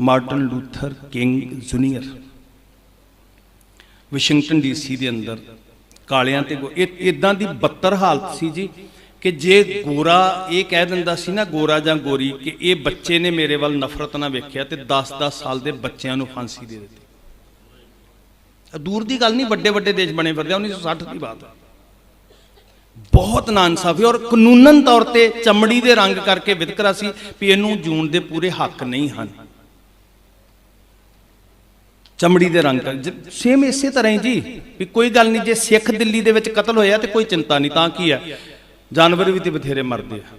Martin Luther King Junior. Washington DC ਦੇ ਅੰਦਰ ਕਾਲਿਆਂ ਤੇ ਗੋ- ਇਦਾਂ ਦੀ ਬੱਤਰ ਹਾਲਤ ਸੀ ਜੀ ਕਿ ਜੇ ਗੋਰਾ ਇਹ ਕਹਿ ਦਿੰਦਾ ਸੀ ਨਾ ਗੋਰਾ ਜਾਂ ਗੋਰੀ ਕਿ ਇਹ ਬੱਚੇ ਨੇ ਮੇਰੇ ਵੱਲ ਨਫ਼ਰਤ ਨਾਲ ਵੇਖਿਆ ਤੇ 10-10 ਸਾਲ ਦੇ ਬੱਚਿਆਂ ਨੂੰ ਫਾਂਸੀ ਦੇ ਦਿੱਤੀ। ਇਹ ਦੂਰ ਦੀ ਗੱਲ ਨਹੀਂ ਵੱਡੇ ਵੱਡੇ ਦੇਸ਼ ਬਣੇ ਫਿਰਦੇ ਆ, 1960 ਦੀ ਬਾਤ ਹੈ ਬਹੁਤ ਨਾਇਨਸਾਫੀ ਔਰ ਕਾਨੂੰਨਨ ਤੌਰ ਤੇ ਚਮੜੀ ਦੇ ਰੰਗ ਕਰਕੇ ਵਿਤਕਰਾ ਸੀ ਵੀ ਇਹਨੂੰ ਜੂਣ ਦੇ ਪੂਰੇ ਹੱਕ ਨਹੀਂ ਹਨ। ਚਮੜੀ ਦੇ ਰੰਗ। ਸੇਮ ਇਸੇ ਤਰ੍ਹਾਂ ਹੀ ਜੀ ਵੀ ਕੋਈ ਗੱਲ ਨਹੀਂ ਜੇ ਸਿੱਖ ਦਿੱਲੀ ਦੇ ਵਿੱਚ ਕਤਲ ਹੋਇਆ ਤੇ ਕੋਈ ਚਿੰਤਾ ਨਹੀਂ ਤਾਂ ਕੀ ਹੈ? ਜਾਨਵਰ ਵੀ ਤੇ ਬਥੇਰੇ ਮਰਦੇ ਆ।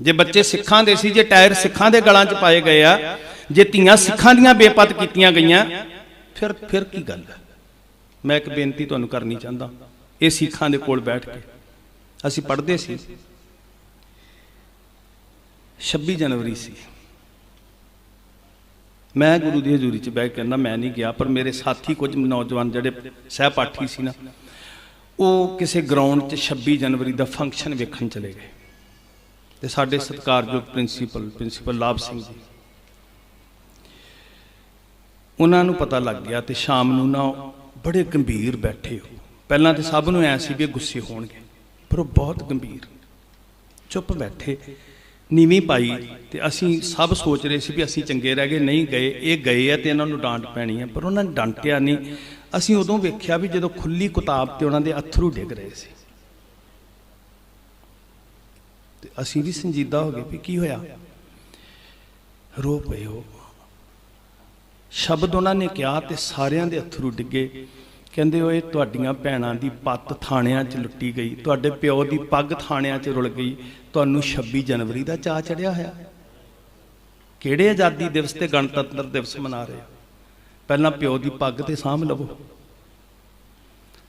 ਜੇ ਬੱਚੇ ਸਿੱਖਾਂ ਦੇ ਸੀ ਜੇ ਟਾਇਰ ਸਿੱਖਾਂ ਦੇ ਗਲਾਂ 'ਚ ਪਾਏ ਗਏ ਆ ਜੇ ਧੀਆਂ ਸਿੱਖਾਂ ਦੀਆਂ ਬੇਪਤ ਕੀਤੀਆਂ ਗਈਆਂ ਫਿਰ ਫਿਰ ਕੀ ਗੱਲ ਹੈ ਮੈਂ ਇੱਕ ਬੇਨਤੀ ਤੁਹਾਨੂੰ ਕਰਨੀ ਚਾਹੁੰਦਾ ਇਹ ਸਿੱਖਾਂ ਦੇ ਕੋਲ ਬੈਠ ਕੇ। ਅਸੀਂ ਪੜ੍ਹਦੇ ਸੀ। 26 ਜਨਵਰੀ ਸੀ। ਮੈਂ ਗੁਰੂ ਦੀ ਹਜ਼ੂਰੀ 'ਚ ਬਹਿ ਕੇ ਕਹਿੰਦਾ, ਮੈਂ ਨਹੀਂ ਗਿਆ, ਪਰ ਮੇਰੇ ਸਾਥੀ ਕੁਝ ਨੌਜਵਾਨ ਜਿਹੜੇ ਸਹਿਪਾਠੀ ਸੀ ਨਾ, ਉਹ ਕਿਸੇ ਗਰਾਊਂਡ 'ਚ 26 ਜਨਵਰੀ ਦਾ ਫੰਕਸ਼ਨ ਵੇਖਣ ਚਲੇ ਗਏ। ਤੇ ਸਾਡੇ ਸਤਿਕਾਰਯੋਗ ਪ੍ਰਿੰਸੀਪਲ ਪ੍ਰਿੰਸੀਪਲ ਲਾਭ ਸਿੰਘ ਜੀ। ਉਹਨਾਂ ਨੂੰ ਪਤਾ ਲੱਗ ਗਿਆ ਤੇ ਸ਼ਾਮ ਨੂੰ ਨਾ ਉਹ ਬੜੇ ਗੰਭੀਰ ਬੈਠੇ ਹੋ। ਪਹਿਲਾਂ ਤੇ ਸਭ ਨੂੰ ਐ ਸੀ ਵੀ ਗੁੱਸੇ ਹੋਣਗੇ, ਪਰ ਉਹ ਬਹੁਤ ਗੰਭੀਰ, ਚੁੱਪ ਬੈਠੇ। ਨੀਵੀਂ ਪਾਈ ਤੇ ਅਸੀਂ ਸਭ ਸੋਚ ਰਹੇ ਸੀ ਵੀ ਅਸੀਂ ਚੰਗੇ ਰਹਿ ਗਏ, ਨਹੀਂ ਗਏ, ਇਹ ਗਏ ਆ ਤੇ ਇਹਨਾਂ ਨੂੰ ਡਾਂਟ ਪੈਣੀ ਹੈ ਪਰ ਉਹਨਾਂ ਨੇ ਡਾਂਟਿਆ ਨਹੀਂ। ਅਸੀਂ ਉਦੋਂ ਵੇਖਿਆ ਵੀ ਜਦੋਂ ਖੁੱਲੀ ਕਿਤਾਬ ਤੇ ਉਹਨਾਂ ਦੇ ਅਥਰੂ ਡਿੱਗ ਰਹੇ ਸੀ। ਤੇ ਅਸੀਂ ਵੀ ਸੰਜੀਦਾ ਹੋ ਗਏ ਵੀ ਕੀ ਹੋਇਆ? ਰੋ ਪਏ ਹੋ। ਸ਼ਬਦ ਉਹਨਾਂ ਨੇ ਕਿਹਾ ਤੇ ਸਾਰਿਆਂ ਦੇ ਅਥਰੂ ਡਿੱਗੇ। ਕਹਿੰਦੇ ਓਏ ਤੁਹਾਡੀਆਂ ਭੈਣਾਂ ਦੀ ਪੱਤ ਥਾਣਿਆਂ 'ਚ ਲੁੱਟੀ ਗਈ, ਤੁਹਾਡੇ ਪਿਓ ਦੀ ਪੱਗ ਥਾਣਿਆਂ 'ਚ ਰੁਲ ਗਈ, ਤੁਹਾਨੂੰ 26 ਜਨਵਰੀ ਦਾ ਚਾਅ ਚੜਿਆ ਹੋਇਆ। ਕਿਹੜੇ ਆਜ਼ਾਦੀ ਦਿਵਸ ਤੇ ਗਣਤੰਤਰ ਦਿਵਸ ਮਨਾ ਰਹੇ ਪਹਿਲਾਂ ਪਿਓ ਦੀ ਪੱਗ ਤੇ ਸਾਂਭ ਲਵੋ।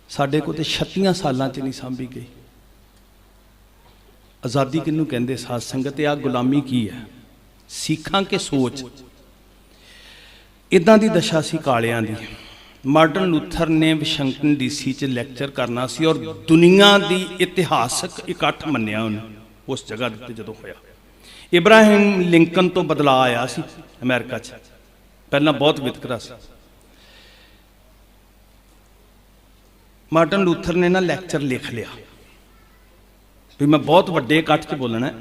ਸਾਡੇ ਕੋਲ ਤੇ 36 ਸਾਲਾਂ 'ਚ ਨਹੀਂ ਸਾਂਭੀ ਗਈ। ਆਜ਼ਾਦੀ ਕਿਹਨੂੰ ਕਹਿੰਦੇ? ਸਾਧ ਸੰਗਤ, ਇਹ ਆ ਗੁਲਾਮੀ ਕੀ ਹੈ? ਸਿੱਖਾਂ ਕੇ ਸੋਚ? ਇਦਾਂ ਦੀ ਦਸ਼ਾ ਸੀ ਕਾਲਿਆਂ ਦੀ। ਮਾਰਟਨ ਲੂਥਰ ਨੇ ਵਾਸ਼ਿੰਗਟਨ ਡੀਸੀ 'ਚ ਲੈਕਚਰ ਕਰਨਾ ਸੀ ਔਰ ਦੁਨੀਆ ਦੀ ਇਤਿਹਾਸਕ ਇਕੱਠ ਮੰਨਿਆ ਉਹਨੇ, ਉਸ ਜਗ੍ਹਾ ਦੇ ਉੱਤੇ ਜਦੋਂ ਹੋਇਆ। ਇਬਰਾਹਿਮ ਲਿੰਕਨ ਤੋਂ ਬਦਲਾ ਆਇਆ ਸੀ ਅਮਰੀਕਾ 'ਚ। ਪਹਿਲਾਂ ਬਹੁਤ ਵਿਤਕਰਾ ਸੀ। ਮਾਰਟਨ ਲੂਥਰ ਨੇ ਨਾ ਲੈਕਚਰ ਲਿਖ ਲਿਆ। ਵੀ ਮੈਂ ਬਹੁਤ ਵੱਡੇ ਇਕੱਠ 'ਚ ਬੋਲਣਾ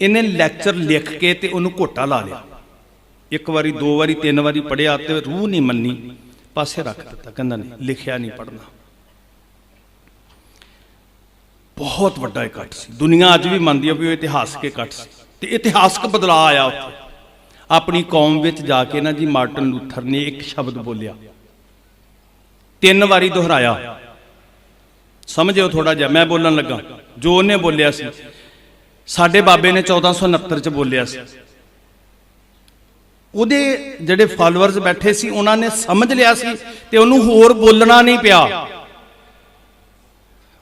ਇਹਨੇ ਲੈਕਚਰ ਲਿਖ ਕੇ ਤੇ ਉਹਨੂੰ ਘੋਟਾ ਲਾ ਲਿਆ। ਇੱਕ ਵਾਰੀ, ਦੋ ਵਾਰੀ, ਤਿੰਨ ਵਾਰੀ ਪੜਿਆ ਤੇ ਰੂਹ ਨਹੀਂ ਮੰਨੀ। ਪਾਸੇ ਰੱਖ ਦਿੱਤਾ, ਕਹਿੰਦਾ ਨਹੀਂ, ਲਿਖਿਆ ਨਹੀਂ ਪੜਨਾ ਬਹੁਤ ਵੱਡਾ ਇਕੱਠ ਸੀ। ਦੁਨੀਆ ਅੱਜ ਵੀ ਮੰਨਦੀ ਹੈ ਵੀ ਉਹ ਇਤਿਹਾਸਕ ਇਕੱਠ ਸੀ। ਤੇ ਇਤਿਹਾਸਕ ਬਦਲਾਅ ਆਇਆ ਉੱਥੇ। ਆਪਣੀ ਕੌਮ ਵਿੱਚ ਜਾ ਕੇ ਨਾ ਜੀ ਮਾਰਟਨ ਲੂਥਰ ਨੇ ਇੱਕ ਸ਼ਬਦ ਬੋਲਿਆ। ਤਿੰਨ ਵਾਰੀ ਦੁਹਰਾਇਆ। ਸਮਝਿਓ ਥੋੜਾ ਜਿਹਾ, ਮੈਂ ਬੋਲਣ ਲੱਗਾ। ਜੋ ਉਹਨੇ ਬੋਲਿਆ ਸੀ, ਸਾਡੇ ਬਾਬੇ ਨੇ 1469 ਚ ਬੋਲਿਆ ਸੀ। ਉਹਦੇ ਜਿਹੜੇ ਫਾਲੋਅਰਸ ਬੈਠੇ ਸੀ, ਉਹਨਾਂ ਨੇ ਸਮਝ ਲਿਆ ਸੀ ਤੇ ਉਹਨੂੰ ਹੋਰ ਬੋਲਣਾ ਨਹੀਂ ਪਿਆ।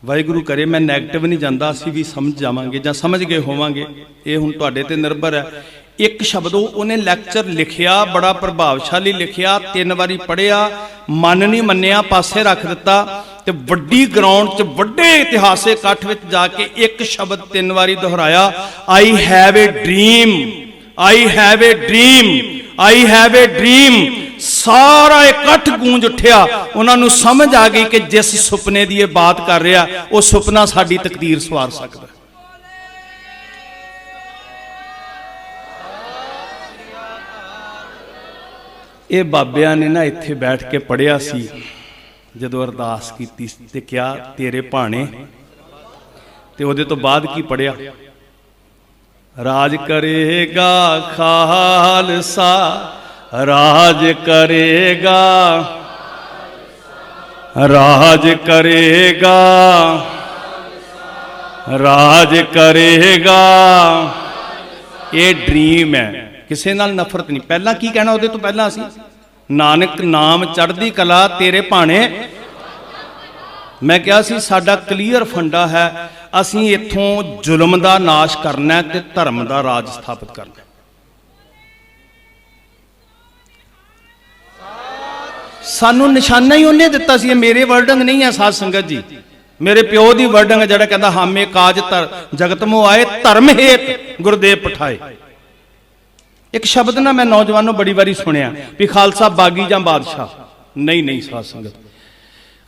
ਵਾਹਿਗੁਰੂ ਕਰੇ, ਮੈਂ 네ਗੇਟਿਵ ਨਹੀਂ ਜਾਂਦਾ, ਅਸੀਂ ਵੀ ਸਮਝ ਜਾਵਾਂਗੇ ਜਾਂ ਸਮਝ ਗਏ ਹੋਵਾਂਗੇ। ਇਹ ਹੁਣ ਤੁਹਾਡੇ ਤੇ ਨਿਰਭਰ ਹੈ। ਇੱਕ ਸ਼ਬਦ ਉਹ, ਉਹਨੇ ਲੈਕਚਰ ਲਿਖਿਆ, ਬੜਾ ਪ੍ਰਭਾਵਸ਼ਾਲੀ ਲਿਖਿਆ, ਤਿੰਨ ਵਾਰੀ ਪੜਿਆ ਮਨ ਨਹੀਂ ਮੰਨਿਆ, ਪਾਸੇ ਰੱਖ ਦਿੱਤਾ ਤੇ ਵੱਡੀ ਗਰਾਊਂਡ 'ਚ ਵੱਡੇ ਇਤਿਹਾਸਿਕ ਇਕੱਠ ਵਿੱਚ ਜਾ ਕੇ ਇੱਕ ਸ਼ਬਦ ਤਿੰਨ ਵਾਰੀ ਦੁਹਰਾਇਆ I have a dream I have a dream, I have a dream. ਸਾਰਾ ਇਕੱਠ ਗੂੰਜ ਉੱਠਿਆ। ਉਹਨਾਂ ਨੂੰ ਸਮਝ ਆ ਗਈ ਕਿ ਜਿਸ ਸੁਪਨੇ ਦੀ ਇਹ ਬਾਤ ਕਰ ਰਿਹਾ, ਉਹ ਸੁਪਨਾ ਸਾਡੀ ਤਕਦੀਰ ਸਵਾਰ ਸਕਦਾ। ਇਹ ਬਾਬਿਆਂ ਨੇ ਨਾ ਇੱਥੇ ਬੈਠ ਕੇ ਪੜਿਆ ਸੀ। ਜਦੋਂ ਅਰਦਾਸ ਕੀਤੀ ਤੇ ਕਿਹਾ, ਤੇਰੇ ਭਾਣੇ। ਤੇ ਉਹਦੇ ਤੋਂ ਬਾਅਦ ਕੀ ਪੜਿਆ ਰਾਜ ਕਰੇਗਾ ਖਾਲਸਾ, ਰਾਜ ਕਰੇਗਾ ਰਾਜ ਕਰੇਗਾ ਰਾਜ ਕਰੇਗਾ। ਇਹ ਡ੍ਰੀਮ ਹੈ। ਕਿਸੇ ਨਾਲ ਨਫ਼ਰਤ ਨਹੀਂ। ਪਹਿਲਾਂ ਕੀ ਕਹਿਣਾ? ਉਹਦੇ ਤੋਂ ਪਹਿਲਾਂ ਅਸੀਂ, ਨਾਨਕ ਨਾਮ ਚੜ੍ਹਦੀ ਕਲਾ ਤੇਰੇ ਭਾਣੇ ਮੈਂ ਕਿਹਾ ਸੀ, ਸਾਡਾ ਕਲੀਅਰ ਫੰਡਾ ਹੈ, ਅਸੀਂ ਇੱਥੋਂ ਜ਼ੁਲਮ ਦਾ ਨਾਸ਼ ਕਰਨਾ ਤੇ ਧਰਮ ਦਾ ਰਾਜ ਸਥਾਪਿਤ ਕਰਨਾ ਸਾਨੂੰ ਨਿਸ਼ਾਨਾ ਹੀ ਉਹਨੇ ਦਿੱਤਾ ਸੀ, ਇਹ ਮੇਰੇ ਵਰਡਿੰਗ ਨਹੀਂ ਹੈ ਸਾਧ ਸੰਗਤ ਜੀ। ਮੇਰੇ ਪਿਓ ਦੀ ਵਰਡਿੰਗ ਜਿਹੜਾ ਕਹਿੰਦਾ, ਹਾਮੇ ਕਾਜ ਧਰ, ਜਗਤ ਮੋ ਆਏ, ਧਰਮ ਹੇਤ ਗੁਰਦੇਵ ਪਠਾਏ। ਇੱਕ ਸ਼ਬਦ ਨਾ ਮੈਂ ਨੌਜਵਾਨੋਂ ਬੜੀ ਵਾਰੀ ਸੁਣਿਆ ਵੀ ਖਾਲਸਾ ਬਾਗੀ ਜਾਂ ਬਾਦਸ਼ਾਹ? ਨਹੀਂ ਨਹੀਂ ਸਾਧ ਸੰਗਤ।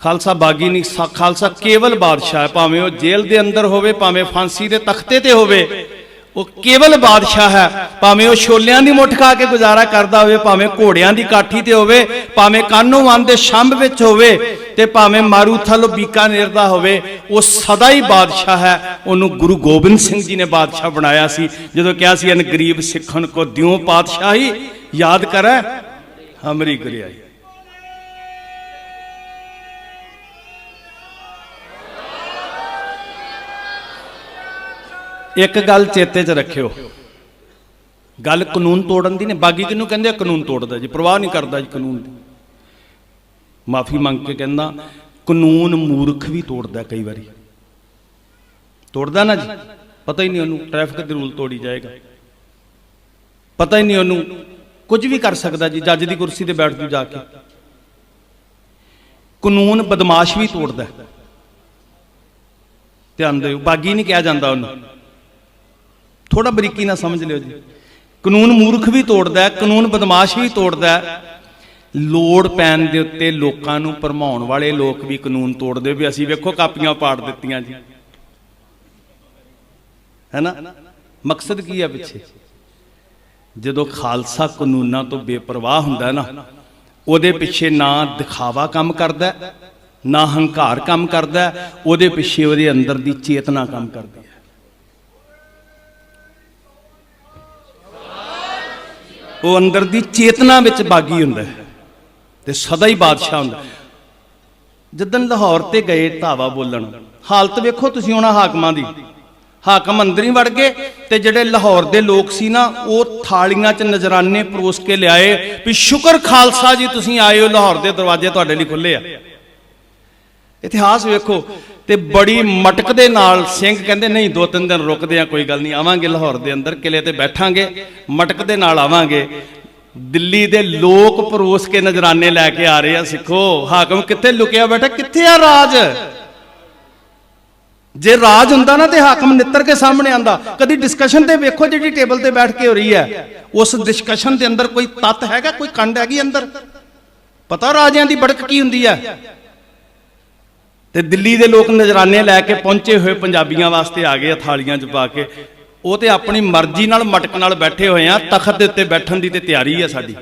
ਖਾਲਸਾ ਬਾਗੀ ਨਹੀਂ ਖਾਲਸਾ ਕੇਵਲ ਬਾਦਸ਼ਾਹ ਹੈ। ਭਾਵੇਂ ਉਹ ਜੇਲ੍ਹ ਦੇ ਅੰਦਰ ਹੋਵੇ, ਭਾਵੇਂ ਫਾਂਸੀ ਦੇ ਤਖਤੇ ਤੇ ਹੋਵੇ, ਉਹ ਕੇਵਲ ਬਾਦਸ਼ਾਹ ਹੈ। ਭਾਵੇਂ ਉਹ ਛੋਲਿਆਂ ਦੀ ਮੁੱਠ ਖਾ ਕੇ ਗੁਜ਼ਾਰਾ ਕਰਦਾ ਹੋਵੇ, ਭਾਵੇਂ ਘੋੜਿਆਂ ਦੀ ਕਾਠੀ ਤੇ ਹੋਵੇ, ਭਾਵੇਂ ਕਾਨੋ ਵਨ ਦੇ ਸ਼ੰਭ ਵਿੱਚ ਹੋਵੇ ਤੇ ਭਾਵੇਂ ਮਾਰੂਥਲ ਬੀਕਾਨੇਰ ਦਾ ਹੋਵੇ, ਉਹ ਸਦਾ ਹੀ ਬਾਦਸ਼ਾਹ ਹੈ। ਉਹਨੂੰ ਗੁਰੂ ਗੋਬਿੰਦ ਸਿੰਘ ਜੀ ਨੇ ਬਾਦਸ਼ਾਹ ਬਣਾਇਆ ਸੀ। ਜਦੋਂ ਕਿਹਾ ਸੀ, ਅਨ ਗਰੀਬ ਸਿੱਖਣ ਕੋ ਦਿਓ ਪਾਤਸ਼ਾਹੀ ਯਾਦ ਕਰੈ, ਹਮਰੀ ਗੁਰਿਆਈ। ਇੱਕ ਗੱਲ ਚੇਤੇ 'ਚ ਰੱਖਿਓ। ਗੱਲ ਕਾਨੂੰਨ ਤੋੜਨ ਦੀ ਨੇ। ਬਾਗੀ ਕਿਹਨੂੰ ਕਹਿੰਦੇ ਆ? ਕਾਨੂੰਨ ਤੋੜਦਾ ਜੀ। ਪ੍ਰਵਾਹ ਨਹੀਂ ਕਰਦਾ ਜੀ ਕਾਨੂੰਨ ਦੀ। ਮਾਫੀ ਮੰਗ ਕੇ ਕਹਿੰਦਾ, ਕਾਨੂੰਨ ਮੂਰਖ ਵੀ ਤੋੜਦਾ ਕਈ ਵਾਰੀ। ਤੋੜਦਾ ਨਾ ਜੀ। ਪਤਾ ਹੀ ਨਹੀਂ ਉਹਨੂੰ ਟ੍ਰੈਫਿਕ ਦੇ ਰੂਲ ਤੋੜੀ ਜਾਏਗਾ। ਪਤਾ ਹੀ ਨਹੀਂ ਉਹਨੂੰ ਕੁਝ ਵੀ ਕਰ ਸਕਦਾ ਜੀ, ਜੱਜ ਦੀ ਕੁਰਸੀ ਤੇ ਬੈਠ ਜੂ ਜਾ ਕੇ। ਕਾਨੂੰਨ ਬਦਮਾਸ਼ ਵੀ ਤੋੜਦਾ। ਧਿਆਨ ਦਿਓ, ਬਾਗੀ ਨਹੀਂ ਕਿਹਾ ਜਾਂਦਾ ਉਹਨੂੰ। ਥੋੜਾ ਬਰੀਕੀ ਨਾਲ ਸਮਝ ਲਿਓ ਜੀ। ਕਾਨੂੰਨ ਮੂਰਖ ਵੀ ਤੋੜਦਾ ਹੈ, ਕਾਨੂੰਨ ਬਦਮਾਸ਼ ਵੀ ਤੋੜਦਾ ਹੈ। ਲੋੜ ਪੈਣ ਦੇ ਉੱਤੇ ਲੋਕਾਂ ਨੂੰ ਭਰਮਾਉਣ ਵਾਲੇ ਲੋਕ ਵੀ ਕਾਨੂੰਨ ਤੋੜਦੇ ਵੀ ਅਸੀਂ ਵੇਖੋ ਕਾਪੀਆਂ ਪਾੜ ਦਿੱਤੀਆਂ ਜੀ। ਹੈਨਾ ਮਕਸਦ ਕੀ ਹੈ ਪਿੱਛੇ? ਜਦੋਂ ਖਾਲਸਾ ਕਾਨੂੰਨਾਂ ਤੋਂ ਬੇਪਰਵਾਹ ਹੁੰਦਾ ਨਾ, ਉਹਦੇ ਪਿੱਛੇ ਨਾ ਦਿਖਾਵਾ ਕੰਮ ਕਰਦਾ ਨਾ ਹੰਕਾਰ ਕੰਮ ਕਰਦਾ ਉਹਦੇ ਪਿੱਛੇ ਉਹਦੇ ਅੰਦਰ ਦੀ ਚੇਤਨਾ ਕੰਮ ਕਰਦੀ ਹੈ। ਉਹ ਅੰਦਰ ਦੀ ਚੇਤਨਾ ਵਿੱਚ ਬਾਗੀ ਹੁੰਦਾ ਹੈ ਤੇ ਸਦਾ ਹੀ ਬਾਦਸ਼ਾਹ ਹੁੰਦਾ ਹੈ। ਜਿੱਦਣ ਲਾਹੌਰ ਤੇ ਗਏ ਧਾਵਾ ਬੋਲਣ, ਹਾਲਤ ਵੇਖੋ ਤੁਸੀਂ ਉਹਨਾਂ ਹਾਕਮਾਂ ਦੀ ਹਾਕਮ ਅੰਦਰ ਹੀ ਵੜ ਗਏ ਤੇ ਜਿਹੜੇ ਲਾਹੌਰ ਦੇ ਲੋਕ ਸੀ ਨਾ, ਉਹ ਥਾਲੀਆਂ 'ਚ ਨਜ਼ਰਾਨੇ ਪਰੋਸ ਕੇ ਲਿਆਏ ਵੀ ਸ਼ੁਕਰ ਖਾਲਸਾ ਜੀ, ਤੁਸੀਂ ਆਏ ਹੋ ਲਾਹੌਰ ਦੇ ਦਰਵਾਜ਼ੇ ਤੁਹਾਡੇ ਲਈ ਖੁੱਲੇ ਆ ਇਤਿਹਾਸ ਵੇਖੋ ਤੇ ਬੜੀ ਮਟਕ ਦੇ ਨਾਲ ਸਿੰਘ ਕਹਿੰਦੇ, ਨਹੀਂ, ਦੋ ਤਿੰਨ ਦਿਨ ਰੁਕਦੇ ਆ, ਕੋਈ ਗੱਲ ਨਹੀਂ, ਆਵਾਂਗੇ ਲਾਹੌਰ ਦੇ ਅੰਦਰ, ਕਿਲੇ ਤੇ ਬੈਠਾਂਗੇ, ਮਟਕ ਦੇ ਨਾਲ ਆਵਾਂਗੇ। ਦਿੱਲੀ ਦੇ ਲੋਕ ਪਰੋਸ ਕੇ ਨਜ਼ਰਾਨੇ ਲੈ ਕੇ ਆ ਰਹੇ ਆ, ਸਿੱਖੋ, ਹਾਕਮ ਕਿੱਥੇ ਲੁਕਿਆ ਬੈਠਾ, ਕਿੱਥੇ ਆ ਰਾਜ? ਜੇ ਰਾਜ ਹੁੰਦਾ ਨਾ ਤੇ ਹਾਕਮ ਨਿੱਤਰ ਕੇ ਸਾਹਮਣੇ ਆਂਦਾ। ਕਦੀ ਡਿਸਕਸ਼ਨ ਤੇ ਵੇਖੋ ਜਿਹੜੀ ਟੇਬਲ ਤੇ ਬੈਠ ਕੇ ਹੋ ਰਹੀ ਹੈ, ਉਸ ਡਿਸਕਸ਼ਨ ਦੇ ਅੰਦਰ ਕੋਈ ਤੱਤ ਹੈਗਾ, ਕੋਈ ਕੰਡ ਹੈਗੀ ਅੰਦਰ? ਪਤਾ ਰਾਜਿਆਂ ਦੀ ਬੜਕ ਕੀ ਹੁੰਦੀ ਹੈ? ਤੇ ਦਿੱਲੀ ਦੇ ਲੋਕ ਨਜ਼ਰਾਨੇ ਲੈ ਕੇ ਪਹੁੰਚੇ ਹੋਏ ਪੰਜਾਬੀਆਂ ਵਾਸਤੇ ਆ ਗਏ ਥਾਲੀਆਂ 'ਚ ਪਾ ਕੇ। ਉਹ ਤੇ ਆਪਣੀ ਮਰਜ਼ੀ ਨਾਲ ਮਟਕ ਨਾਲ ਬੈਠੇ ਹੋਏ ਆ, ਤਖਤ ਦੇ ਉੱਤੇ ਬੈਠਣ ਦੀ ਤੇ ਤਿਆਰੀ ਹੈ ਸਾਡੀ।